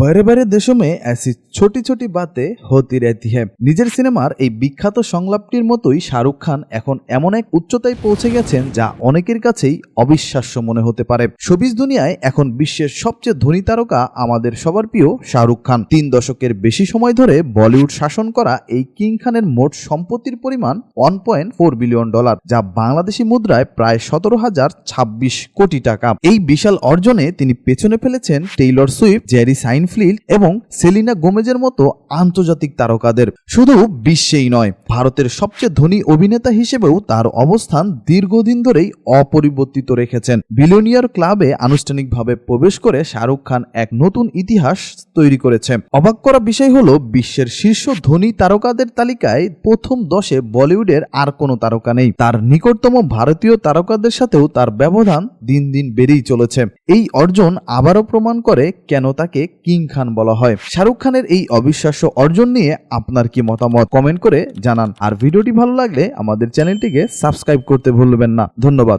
बड़े बड़े देशों में ऐसी ছোটি ছোটি বাতে হতি রেতি হ্যাঁ নিজের সিনেমার এই বিখ্যাত সংলাপটির মতোই শাহরুখ খান এখন এমন এক উচ্চতায় পৌঁছে গেছেন যা অনেকের কাছেই অবিশ্বাস্য মনে হতে পারে শোবিজ দুনিয়ায় এখন বিশ্বের সবচেয়ে ধনী তারকা আমাদের সবার প্রিয় শাহরুখ খান তিন দশকের বেশি সময় ধরে বলিউড শাসন করা এই কিং খানের মোট সম্পত্তির পরিমাণ one point four billion dollar যা বাংলাদেশি মুদ্রায় প্রায় সতেরো হাজার ছাব্বিশ কোটি টাকা এই বিশাল অর্জনে তিনি পেছনে ফেলেছেন টেইলর সুইফট জেরি সাইনফ্লিল এবং সেলিনা গোমেজের মতো আন্তর্জাতিক তারকাদের। শুধু বিশ্বেই নয়, ভারতের সবচেয়ে ধনী অভিনেতা হিসেবেও তার অবস্থান দীর্ঘদিন ধরেই অপরিবর্তিত রেখেছেন। বিলিয়নিয়ার ক্লাবে আনুষ্ঠানিকভাবে প্রবেশ করে শাহরুখ খান এক নতুন ইতিহাস তৈরি করেছে। অবাক করা বিষয় হলো, বিশ্বের শীর্ষ ধনী তারকাদের তালিকায় প্রথম দশে বলিউডের আর কোনো তারকা নেই। তার নিকটতম ভারতীয় তারকাদের সাথেও তার ব্যবধান দিন দিন বেড়েই চলেছে। এই অর্জন আবারও প্রমাণ করে কেন তাকে কিং খান বলা হয়। শাহরুখ খানের এই অবিশ্বাস্য অর্জন নিয়ে আপনার কি মতামত? কমেন্ট করে জানান। আর ভিডিওটি ভালো লাগলে আমাদের চ্যানেলটিকে সাবস্ক্রাইব করতে ভুলবেন না। ধন্যবাদ।